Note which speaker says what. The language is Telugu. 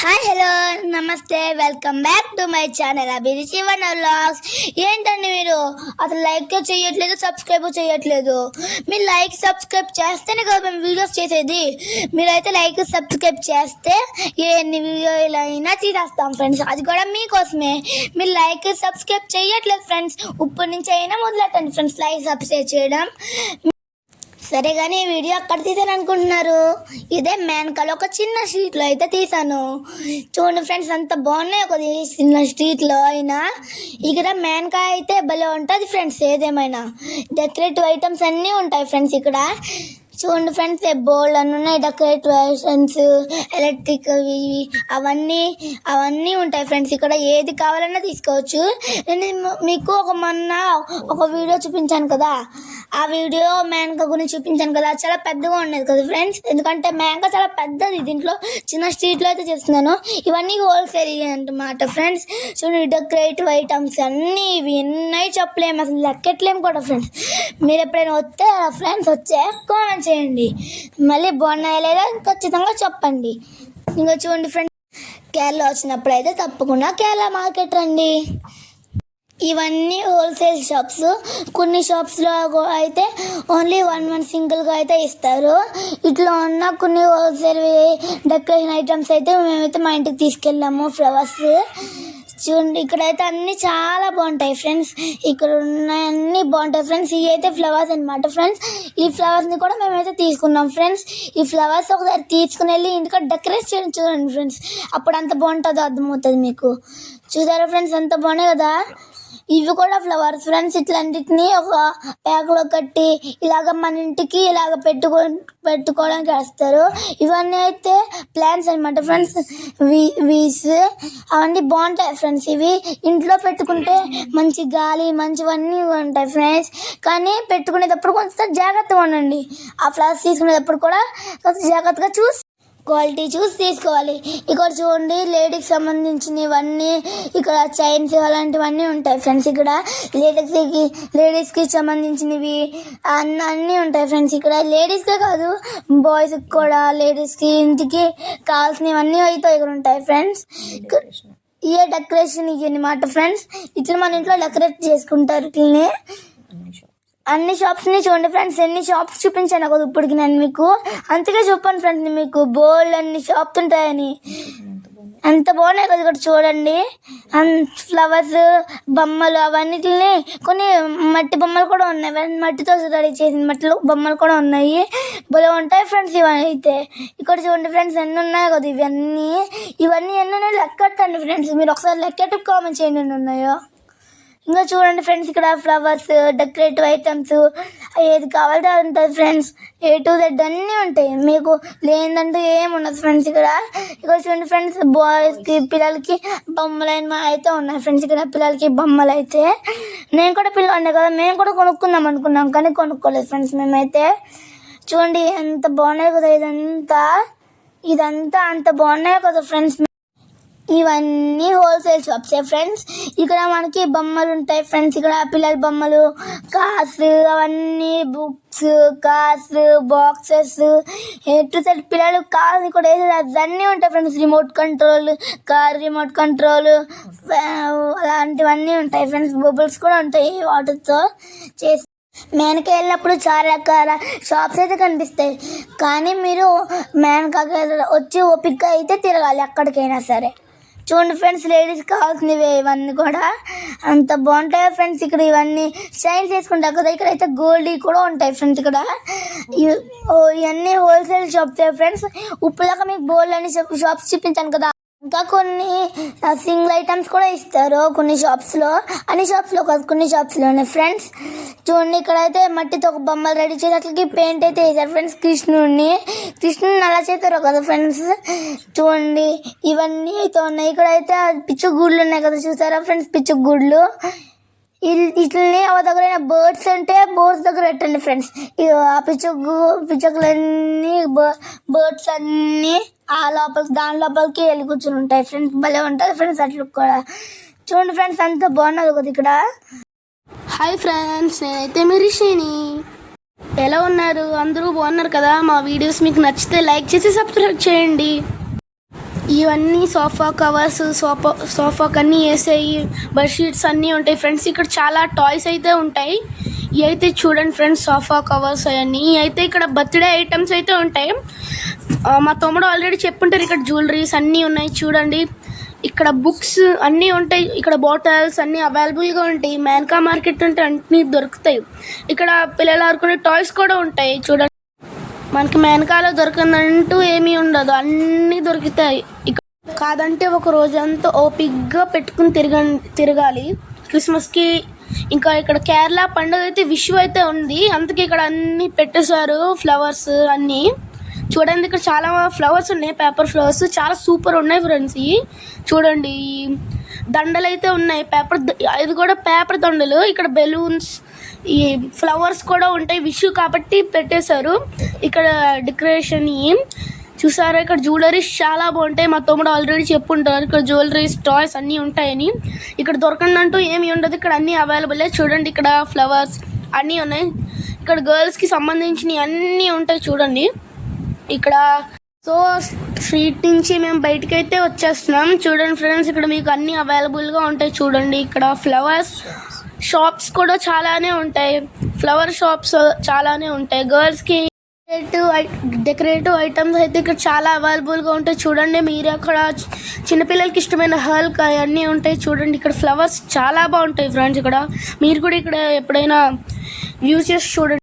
Speaker 1: హాయ్ హలో నమస్తే welcome back to my channel Abhiruchi one vlogs ఏంటండి మీరు? అసలు లైక్ చేయట్లేదు సబ్స్క్రైబ్ చేయట్లేదు. మీరు లైక్ సబ్స్క్రైబ్ చేస్తేనే కదా మేము వీడియోస్ చేసేది. మీరైతే లైక్ సబ్స్క్రైబ్ చేస్తే ఎన్ని వీడియోలు అయినా తీసేస్తాం ఫ్రెండ్స్ అది కూడా మీకోసమే. మీరు లైక్ సబ్స్క్రైబ్ చేయట్లేదు ఫ్రెండ్స్ ఇప్పటి నుంచి అయినా మొదలెట్టండి ఫ్రెండ్స్ లైక్ సబ్స్క్రైబ్ చేయడం సరే కానీ వీడియో అక్కడ తీసాను అనుకుంటున్నారు? ఇదే మేనకలో ఒక చిన్న స్ట్రీట్లో అయితే తీసాను చూడండి ఫ్రెండ్స్ అంత బాగున్నాయి ఒక చిన్న స్ట్రీట్లో అయినా. ఇక్కడ మేనకా అయితే భలే ఉంటుంది ఫ్రెండ్స్ ఏదేమైనా. డెకరేటివ్ ఐటమ్స్ అన్నీ ఉంటాయి ఫ్రెండ్స్ ఇక్కడ. చూడండి ఫ్రెండ్స్ బోల్డ్ అన్నీ ఉన్నాయి. డెకరేటివ్ ఎలక్ట్రిక్ ఇవి అవన్నీ అవన్నీ ఉంటాయి ఫ్రెండ్స్. ఇక్కడ ఏది కావాలన్నా తీసుకోవచ్చు. నేను మీకు ఒక మొన్న ఒక వీడియో చూపించాను కదా. ఆ వీడియో మేనక గురించి చూపించాను కదా. చాలా పెద్దగా ఉండేది కదా ఫ్రెండ్స్. ఎందుకంటే మేనక చాలా పెద్దది. దీంట్లో చిన్న స్ట్రీట్లో అయితే చేస్తున్నాను. ఇవన్నీ హోల్సేల్ అన్నమాట ఫ్రెండ్స్. చూడండి డెకరేటివ్ ఐటమ్స్ అన్నీ ఇవి. ఎన్నై చెప్పలేము అసలు లెక్కట్లేము కూడా ఫ్రెండ్స్. మీరు ఎప్పుడైనా వస్తే ఫ్రెండ్స్ వచ్చే కామెంట్ చేయండి. మళ్ళీ బాగున్నాయా లేదా ఖచ్చితంగా చెప్పండి. ఇంకా చూడండి ఫ్రెండ్స్ కేరళ వచ్చినప్పుడు అయితే తప్పకుండా కేరళ మార్కెట్ రండి. ఇవన్నీ హోల్సేల్ షాప్స్ కొన్ని షాప్స్లో అయితే ఓన్లీ వన్ వన్ సింగిల్గా అయితే ఇస్తారు. ఇట్లా ఉన్న కొన్ని హోల్సేల్ డెకరేషన్ ఐటమ్స్ అయితే మేమైతే మా ఇంటికి తీసుకెళ్ళాము ఫ్లవర్స్ చూడండి ఇక్కడైతే అన్ని చాలా బాగుంటాయి ఫ్రెండ్స్. ఇక్కడ ఉన్నాయన్నీ బాగుంటాయి ఫ్రెండ్స్. ఇవి అయితే ఫ్లవర్స్ అనమాట ఫ్రెండ్స్. ఈ ఫ్లవర్స్ని కూడా మేమైతే తీసుకున్నాం ఫ్రెండ్స్. ఈ ఫ్లవర్స్ ఒకసారి తీసుకుని వెళ్ళి ఇంటికి డెకరేట్ చేయడం చూడండి ఫ్రెండ్స్. అప్పుడు అంత బాగుంటుందో అర్థమవుతుంది మీకు. చూసారా ఫ్రెండ్స్ అంత బాగున్నాయి కదా? ఇవి కూడా ఫ్లవర్స్ ఫ్రెండ్స్ ఇట్లాంటిని ఒక ప్యాక్లో కట్టి ఇలాగ మన ఇంటికి ఇలాగ పెట్టుకో పెట్టుకోవడానికి వేస్తారు. ఇవన్నీ అయితే ప్లాంట్స్ అనమాట ఫ్రెండ్స్ వీస్ అవన్నీ బాగుంటాయి ఫ్రెండ్స్ ఇవి ఇంట్లో పెట్టుకుంటే మంచి గాలి మంచివన్నీ ఉంటాయి ఫ్రెండ్స్ కానీ పెట్టుకునేటప్పుడు కొంచెం జాగ్రత్తగా ఉండండి. ఆ ఫ్లవర్స్ తీసుకునేటప్పుడు కూడా కొంచెం జాగ్రత్తగా చూసి క్వాలిటీ చూసి తీసుకోవాలి. ఇక్కడ చూడండి లేడీకి సంబంధించినవన్నీ ఇక్కడ చైన్స్ అలాంటివన్నీ ఉంటాయి ఫ్రెండ్స్. ఇక్కడ లేడీస్కి లేడీస్కి సంబంధించినవి అన్ని అన్నీ ఉంటాయి ఫ్రెండ్స్ ఇక్కడ. లేడీస్కే కాదు బాయ్స్కి కూడా లేడీస్కి ఇంటికి కావాల్సినవన్నీ అయితే ఇక్కడ ఉంటాయి ఫ్రెండ్స్. ఇయే డెకరేషన్ ఇవి అనమాట ఫ్రెండ్స్. ఇట్లా మన ఇంట్లో డెకరేట్ చేసుకుంటారు ఇట్లనే. అన్ని షాప్స్ని చూడండి ఫ్రెండ్స్ ఎన్ని షాప్స్ చూపించాను కదా ఇప్పటికి నేను మీకు. అంతగా చెప్పాను ఫ్రెండ్స్ మీకు బోల్డ్ అన్ని షాప్స్ ఉంటాయని. ఎంత బాగున్నాయి కదా ఇక్కడ చూడండి. ఫ్లవర్స్ బొమ్మలు అవన్నిటిని కొన్ని మట్టి బొమ్మలు కూడా ఉన్నాయి. మట్టితో రెడీ చేసిన మట్టిలో బొమ్మలు కూడా ఉన్నాయి. భలే ఉంటాయి ఫ్రెండ్స్ ఇవన్నీ అయితే ఇక్కడ చూడండి ఫ్రెండ్స్ ఎన్ని ఉన్నాయి కదా ఇవన్నీ. ఇవన్నీ ఎన్ని ఉన్నాయి? లెక్కెట్టండి ఫ్రెండ్స్ మీరు ఒకసారి లెక్కెట్టు కామెంట్ చేయండి ఎన్ని ఉన్నాయో. ఇంకా చూడండి ఫ్రెండ్స్ ఇక్కడ ఫ్లవర్స్ డెకరేటివ్ ఐటమ్స్ ఏది కావాలంటే అది ఉంటుంది ఫ్రెండ్స్. ఏ టు జెడ్ అన్నీ ఉంటాయి. మీకు లేదంటూ ఏం ఉండదు ఫ్రెండ్స్ ఇక్కడ. ఇక్కడ చూడండి ఫ్రెండ్స్ బాయ్స్కి పిల్లలకి బొమ్మలు అయితే ఉన్నాయి ఫ్రెండ్స్ ఇక్కడ. పిల్లలకి బొమ్మలు అయితే. నేను కూడా పిల్లలు కదా మేము కూడా కొనుక్కుందాం అనుకున్నాం కానీ కొనుక్కోలేదు ఫ్రెండ్స్ మేమైతే. చూడండి ఎంత బాగున్నాయి కదా ఇదంతా. ఇదంతా అంత బాగున్నాయి కదా ఫ్రెండ్స్. ఇవన్నీ హోల్సేల్ షాప్సే ఫ్రెండ్స్. ఇక్కడ మనకి బొమ్మలు ఉంటాయి ఫ్రెండ్స్. ఇక్కడ పిల్లల బొమ్మలు కార్స్ అవన్నీ books cars boxes two set పిల్లలు కావాల్సి కూడా వేసేది. అవన్నీ ఉంటాయి friends. Remote control car remote control అలాంటివన్నీ ఉంటాయి ఫ్రెండ్స్. బబుల్స్ కూడా ఉంటాయి వాటర్తో చేసి. మేనక వెళ్ళినప్పుడు చాలా రకాల షాప్స్ అయితే కనిపిస్తాయి. కానీ మీరు మేనక వచ్చి ఓపిక అయితే తిరగాలి ఎక్కడికైనా సరే. చూడండి ఫ్రెండ్స్ లేడీస్ కావాల్సినవి ఇవన్నీ కూడా అంత బాగుంటాయి ఫ్రెండ్స్? ఇక్కడ ఇవన్నీ షైన్ చేసుకుంటారు కదా ఇక్కడ అయితే గోల్డ్ కూడా ఉంటాయి ఫ్రెండ్స్ ఇక్కడ. ఇవన్నీ హోల్సేల్ షాప్స్ ఫ్రెండ్స్. ఉప్పుదాకా మీకు బోల్డ్ అని షాప్స్ చూపించాను కదా. ఇంకా కొన్ని సింగిల్ ఐటమ్స్ కూడా ఇస్తారు కొన్ని షాప్స్లో అన్ని షాప్స్లో కాదు కొన్ని షాప్స్లోనే ఫ్రెండ్స్ చూడండి ఇక్కడైతే మట్టితో ఒక బొమ్మలు రెడీ చేసి అట్లకి పెయింట్ అయితే వేసారు ఫ్రెండ్స్ కృష్ణుడిని. కృష్ణుడిని అలా చేస్తారు కదా ఫ్రెండ్స్ చూడండి ఇవన్నీ అయితే ఉన్నాయి. ఇక్కడైతే పిచ్చు గుడ్లు ఉన్నాయి కదా చూసారా ఫ్రెండ్స్ పిచ్చు ఇట్లనే ఆ దగ్గర బర్డ్స్ అంటే బర్డ్స్ దగ్గర పెట్టండి ఫ్రెండ్స్ ఆ పిచ్చుకు పిచ్చుకలన్నీ బర్డ్స్ అన్నీ ఆ లోపల దాని లోపలికి వెళ్ళి కూర్చుని ఉంటాయి ఫ్రెండ్స్. భలే ఉంటుంది ఫ్రెండ్స్ అట్లా కూడా. చూడండి ఫ్రెండ్స్ అంత బాగున్నది కదా ఇక్కడ.
Speaker 2: హాయ్ ఫ్రెండ్స్ నేనైతే మీ రిషిని. ఎలా ఉన్నారు? అందరూ బాగున్నారు కదా? మా వీడియోస్ మీకు నచ్చితే లైక్ చేసి సబ్స్క్రైబ్ చేయండి. ఇవన్నీ సోఫా కవర్స్ సోఫా సోఫాకి అన్నీ వేసాయి బెడ్షీట్స్ అన్నీ ఉంటాయి. ఫ్రెండ్స్ ఇక్కడ చాలా టాయ్స్ అయితే ఉంటాయి. ఇవి అయితే చూడండి ఫ్రెండ్స్ సోఫా కవర్స్ అవన్నీ. అయితే ఇక్కడ బర్త్డే ఐటమ్స్ అయితే ఉంటాయి. మా తమ్ముడు ఆల్రెడీ చెప్పుంటారు ఇక్కడ జ్యువెలరీస్ అన్నీ ఉన్నాయి చూడండి. ఇక్కడ బుక్స్ అన్నీ ఉంటాయి ఇక్కడ బాటిల్స్ అన్నీ అవైలబుల్గా ఉంటాయి. మేనకా మార్కెట్ ఉంటే అన్నీ దొరుకుతాయి. ఇక్కడ పిల్లలు ఆడుకునే టాయ్స్ కూడా ఉంటాయి చూడండి. మనకి మేనకాలో దొరకందంటూ ఏమీ ఉండదు అన్నీ దొరుకుతాయి. కాదంటే ఒక రోజంతా ఓపిక్గా పెట్టుకుని తిరగ తిరగాలి. క్రిస్మస్కి ఇంకా ఇక్కడ కేరళ పండుగ అయితే విషు అయితే ఉంది. అందుకే ఇక్కడ అన్నీ పెట్టేశారు ఫ్లవర్స్ అన్నీ. చూడండి ఇక్కడ చాలా ఫ్లవర్స్ ఉన్నాయి పేపర్ ఫ్లవర్స్. చాలా సూపర్ ఉన్నాయి ఫ్రెండ్స్ ఇవి. చూడండి ఈ దండలు అయితే ఉన్నాయి పేపర్ ఇది కూడా పేపర్ దండలు. ఇక్కడ బెలూన్స్ ఈ ఫ్లవర్స్ కూడా ఉంటాయి విషు కాబట్టి పెట్టేశారు. ఇక్కడ డెకరేషన్ చూసారా? ఇక్కడ జ్యువెలరీస్ చాలా బాగుంటాయి. మా తమ్ముడు ఆల్రెడీ చెప్పుంటారు ఇక్కడ జ్యువెలరీస్ టాయ్స్ అన్నీ ఉంటాయని. ఇక్కడ దొరకండి అంటూ ఏమి ఉండదు. ఇక్కడ అన్నీ అవైలబుల్ చూడండి ఇక్కడ ఫ్లవర్స్ అన్నీ ఉన్నాయి. ఇక్కడ గర్ల్స్కి సంబంధించినవి అన్నీ ఉంటాయి చూడండి. ఇక్కడ సో స్ట్రీట్ నుంచి మేము బయటకు అయితే వచ్చేస్తున్నాం. చూడండి ఫ్రెండ్స్ ఇక్కడ మీకు అన్ని అవైలబుల్గా ఉంటాయి చూడండి. ఇక్కడ ఫ్లవర్స్ షాప్స్ కూడా చాలానే ఉంటాయి. ఫ్లవర్ షాప్స్ చాలానే ఉంటాయి. గర్ల్స్కి డెకరేటివ్ డెకరేటివ్ ఐటమ్స్ అయితే ఇక్కడ చాలా అవైలబుల్గా ఉంటాయి. చూడండి మీరు అక్కడ చిన్నపిల్లలకి ఇష్టమైన హల్క్ అవన్నీ ఉంటాయి. చూడండి ఇక్కడ ఫ్లవర్స్ చాలా బాగుంటాయి ఫ్రెండ్స్. ఇక్కడ మీరు కూడా ఇక్కడ ఎప్పుడైనా యూజ్ చేసి చూడండి.